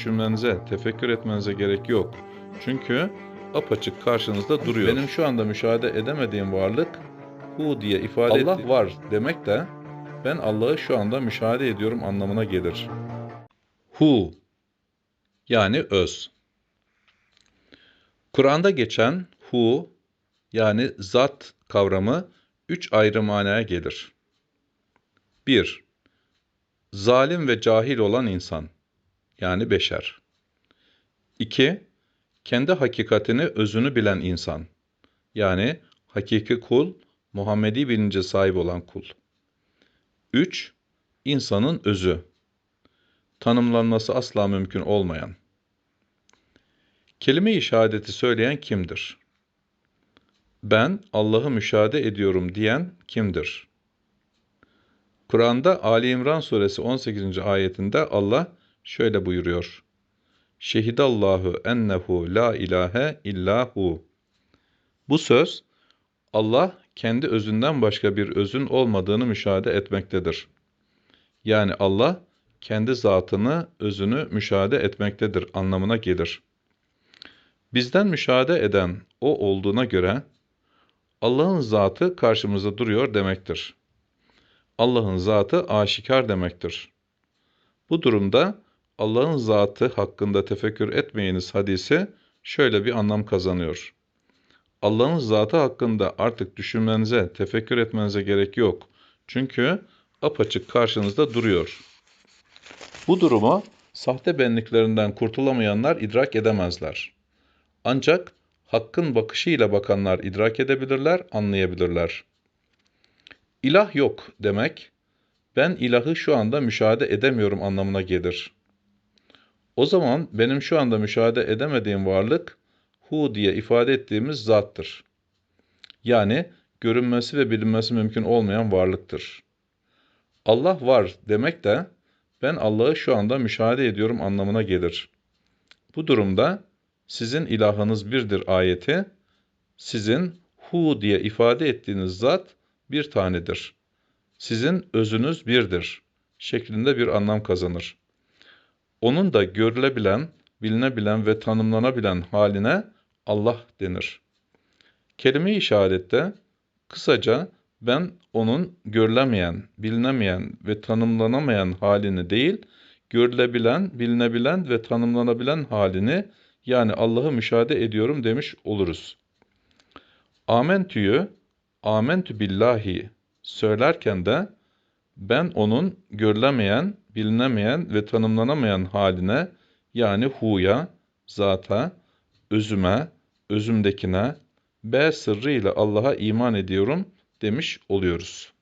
düşünmenize, tefekkür etmenize gerek yok. Çünkü apaçık karşınızda duruyor. Benim şu anda müşahede edemediğim varlık hu diye ifade Allah var demek de ben Allah'ı şu anda müşahede ediyorum anlamına gelir. Hu yani öz. Kur'an'da geçen hu yani zat kavramı üç ayrı manaya gelir. 1. Zalim ve cahil olan insan yani beşer. 2. Kendi hakikatini, özünü bilen insan yani hakiki kul, Muhammedi bilince sahip olan kul. 3. İnsanın özü. Tanımlanması asla mümkün olmayan. Kelime-i şehadeti söyleyen kimdir? Ben Allah'ı müşahede ediyorum diyen kimdir? Kur'an'da Ali İmran suresi 18. ayetinde Allah şöyle buyuruyor. Şehidallahu ennehu la ilahe illahu. Bu söz Allah kendi özünden başka bir özün olmadığını müşahede etmektedir. Yani Allah kendi zatını, özünü müşahede etmektedir anlamına gelir. Bizden müşahede eden o olduğuna göre Allah'ın zatı karşımızda duruyor demektir. Allah'ın zatı aşikar demektir. Bu durumda Allah'ın zatı hakkında tefekkür etmeyiniz hadisi şöyle bir anlam kazanıyor. Allah'ın zatı hakkında artık düşünmenize, tefekkür etmenize gerek yok. Çünkü apaçık karşınızda duruyor. Bu durumu sahte benliklerinden kurtulamayanlar idrak edemezler. Ancak hakkın bakışıyla bakanlar idrak edebilirler, anlayabilirler. İlah yok demek, ben ilahı şu anda müşahede edemiyorum anlamına gelir. O zaman benim şu anda müşahede edemediğim varlık, hu diye ifade ettiğimiz zattır. Yani görünmesi ve bilinmesi mümkün olmayan varlıktır. Allah var demek de, ben Allah'ı şu anda müşahede ediyorum anlamına gelir. Bu durumda, sizin ilahınız birdir ayeti, sizin hu diye ifade ettiğiniz zat bir tanedir. Sizin özünüz birdir şeklinde bir anlam kazanır. Onun da görülebilen, bilinebilen ve tanımlanabilen haline Allah denir. Kelime-i şehadette kısaca ben onun görülemeyen, bilinemeyen ve tanımlanamayan halini değil, görülebilen, bilinebilen ve tanımlanabilen halini yani Allah'ı müşahede ediyorum demiş oluruz. Amentü'yü, amentü billahi söylerken de ben onun görülemeyen, bilinemeyen ve tanımlanamayan haline yani huya, zata, özüme, özümdekine, B sırrı ile Allah'a iman ediyorum demiş oluyoruz.